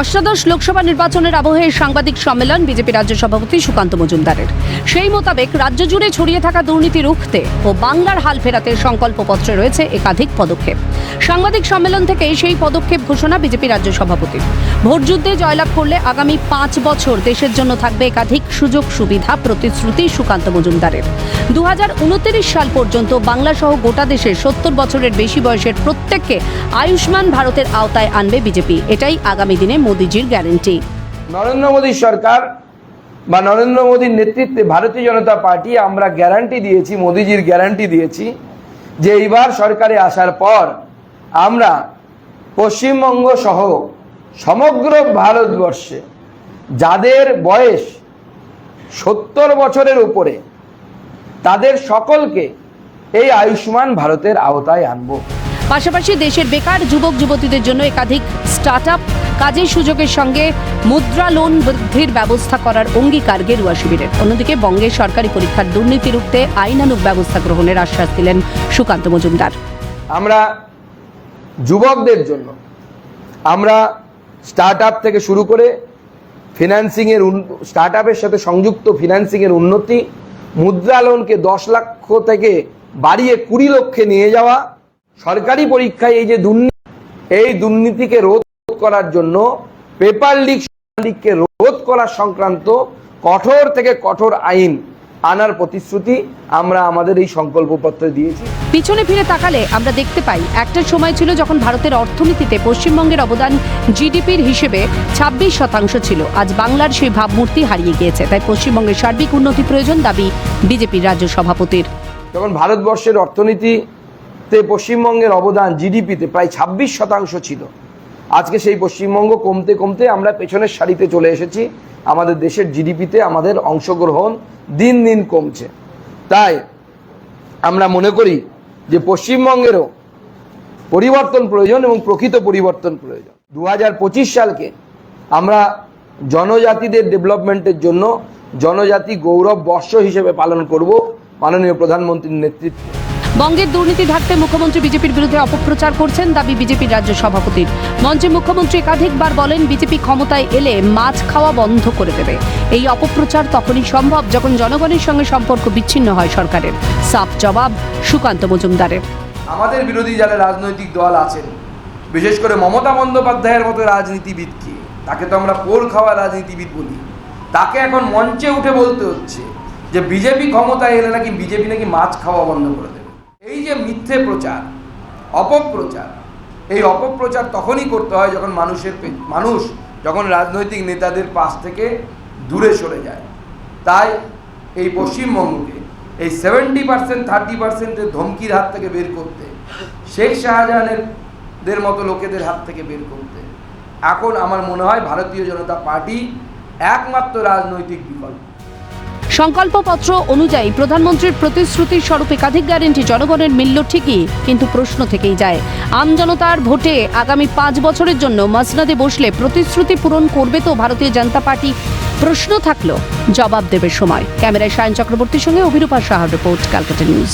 অষ্টাদশ লোকসভা নির্বাচনের আবহে সাংবাদিক সম্মেলন বিজেপি রাজ্য সভাপতি সুকান্ত মজুমদারের। সেই মোতাবেক রাজ্য জুড়ে ছড়িয়ে থাকা দুর্নীতি রুখতে ও বাংলার হাল ফেরাতে সংকল্পপত্রে রয়েছে একাধিক পদক্ষেপ। সাংবাদিক সম্মেলন থেকে সেই পদক্ষেপ ঘোষণা বিজেপি রাজ্য সভাপতির। ভোটযুদ্ধে জয়লাভ করলে আগামী পাঁচ বছর দেশের জন্য থাকবে একাধিক সুযোগ সুবিধা প্রতিশ্রুতি সুকান্ত মজুমদারের। দু হাজার উনত্রিশ সাল পর্যন্ত বাংলা সহ গোটা দেশের সত্তর বছরের বেশি বয়সের প্রত্যেককে আয়ুষ্মান ভারতের আওতায় আনবে বিজেপি। এটাই আগামী দিনে মোদিজির গ্যারেন্টি। নরেন্দ্র মোদী সরকার বা নরেন্দ্র মোদীর নেতৃত্বে ভারতীয় জনতা পার্টি আমরা গ্যারান্টি দিয়েছি, মোদিজির গ্যারান্টি দিয়েছি যে এইবার সরকারে আসার পর আমরা পশ্চিমবঙ্গ সহ সমগ্র ভারতবর্ষে যাদের বয়স সত্তর বছরের উপরে, তাদের সকলকে এই আয়ুষ্মান ভারতের আওতায় আনব। পাশাপাশি দেশের বেকার যুবক যুবতীদের জন্য একাধিক স্টার্টআপ কাজের সুযোগের সঙ্গে মুদ্রা লোন বৃদ্ধির ব্যবস্থা করার অঙ্গীকার গেরুয়া শিবিরের। অন্যদিকে বঙ্গের সরকারি পরীক্ষার দুর্নীতি রুখতে আইনানুগ ব্যবস্থা গ্রহণের আশ্বাস দিলেন সুকান্ত মজুমদার। আমরা যুবকদের জন্য, আমরা স্টার্ট আপ থেকে শুরু করে ফিনান্সিংয়ের স্টার্ট আপের সাথে সংযুক্ত ফিনান্সিংয়ের উন্নতি, মুদ্রা লোনকে দশ লক্ষ থেকে বাড়িয়ে কুড়ি লক্ষে নিয়ে যাওয়া সরকারি পরীক্ষায় এই যে দুর্নীতি এই দুর্নীতিকে রোধ করার জন্য পেপার লিক লিককে রোধ করা সংক্রান্ত কঠোর থেকে কঠোর আইন আনার প্রতিশ্রুতি আমরা আমাদের এই সংকল্পপত্রে দিয়েছি। পিছনে ফিরে তাকালে আমরা দেখতে পাই একটা সময় ছিল যখন ভারতের অর্থনীতিতে পশ্চিমবঙ্গের অবদান জিডিপির হিসেবে ছাব্বিশ শতাংশ ছিল। আজ বাংলার সেই ভাবমূর্তি হারিয়ে গিয়েছে তাই পশ্চিমবঙ্গের সার্বিক উন্নতি প্রয়োজন দাবি বিজেপির রাজ্য সভাপতির। যখন ভারতবর্ষের অর্থনীতিতে পশ্চিমবঙ্গের অবদান জিডিপিতে প্রায় ছাব্বিশ শতাংশ ছিল। আজকে সেই পশ্চিমবঙ্গ কমতে কমতে আমরা পেছনের সারিতে চলে এসেছি। আমাদের দেশের জিডিপিতে আমাদের অংশগ্রহণ দিন দিন কমছে। তাই আমরা মনে করি যে পশ্চিমবঙ্গেরও পরিবর্তন প্রয়োজন এবং প্রকৃত পরিবর্তন প্রয়োজন। দু হাজার পঁচিশ সালকে আমরা জনজাতিদের ডেভেলপমেন্টের জন্য জনজাতি গৌরব বর্ষ হিসেবে পালন করব মাননীয় প্রধানমন্ত্রীর নেতৃত্বে। বঙ্গের দুর্নীতি ঢাকতে মুখ্যমন্ত্রী বিজেপির বিরুদ্ধে অপপ্রচার করছেন দাবি বিজেপির রাজ্য সভাপতির মঞ্চে মুখ্যমন্ত্রী একাধিকবার বলেন, বিজেপি ক্ষমতায় এলে মাছ খাওয়া বন্ধ করে দেবে। এই অপপ্রচার তখনই সম্ভব যখন জনগণের সঙ্গে সম্পর্ক বিচ্ছিন্ন হয় সরকারের। সাফ জবাব সুকান্ত মজুমদারের। আমাদের বিরোধী যারা রাজনৈতিক দল আছেন, বিশেষ করে মমতা বন্দ্যোপাধ্যায়ের মতো রাজনীতিবিদকে তাকে তো আমরা পোল খাওয়া রাজনীতিবিদ বলি। তাকে এখন মঞ্চে উঠে বলতে হচ্ছে যে, বিজেপি ক্ষমতায় এলে নাকি বিজেপি নাকি মাছ খাওয়া বন্ধ করে দেবে। এই যে মিথ্যে প্রচার, অপপ্রচার, এই অপপ্রচার তখনই করতে হয় যখন মানুষের মানুষ যখন রাজনৈতিক নেতাদের পাশ থেকে দূরে সরে যায়। তাই এই পশ্চিমবঙ্গকে এই সেভেন্টি পার্সেন্ট থার্টি পার্সেন্টের ধমকির হাত থেকে বের করতে, শেখ শাহজাহানের দের মতো লোকেদের হাত থেকে বের করতে, এখন আমার মনে হয় ভারতীয় জনতা পার্টি একমাত্র রাজনৈতিক বিকল্প। সংকল্পপত্র অনুযায়ী প্রধানমন্ত্রীর প্রতিশ্রুতির স্বরূপ একাধিক গ্যারেন্টি জনগণের মিলল ঠিকই, কিন্তু প্রশ্ন থেকেই যায়। আমজনতার ভোটে আগামী পাঁচ বছরের জন্য মসনাদে বসলে প্রতিশ্রুতি পূরণ করবে তো ভারতীয় জনতা পার্টি? প্রশ্ন থাকল, জবাব দেবে সময়। ক্যামেরায় সায়ন চক্রবর্তীর সঙ্গে অভিরূপা সাহার রিপোর্ট, ক্যালকাটা নিউজ।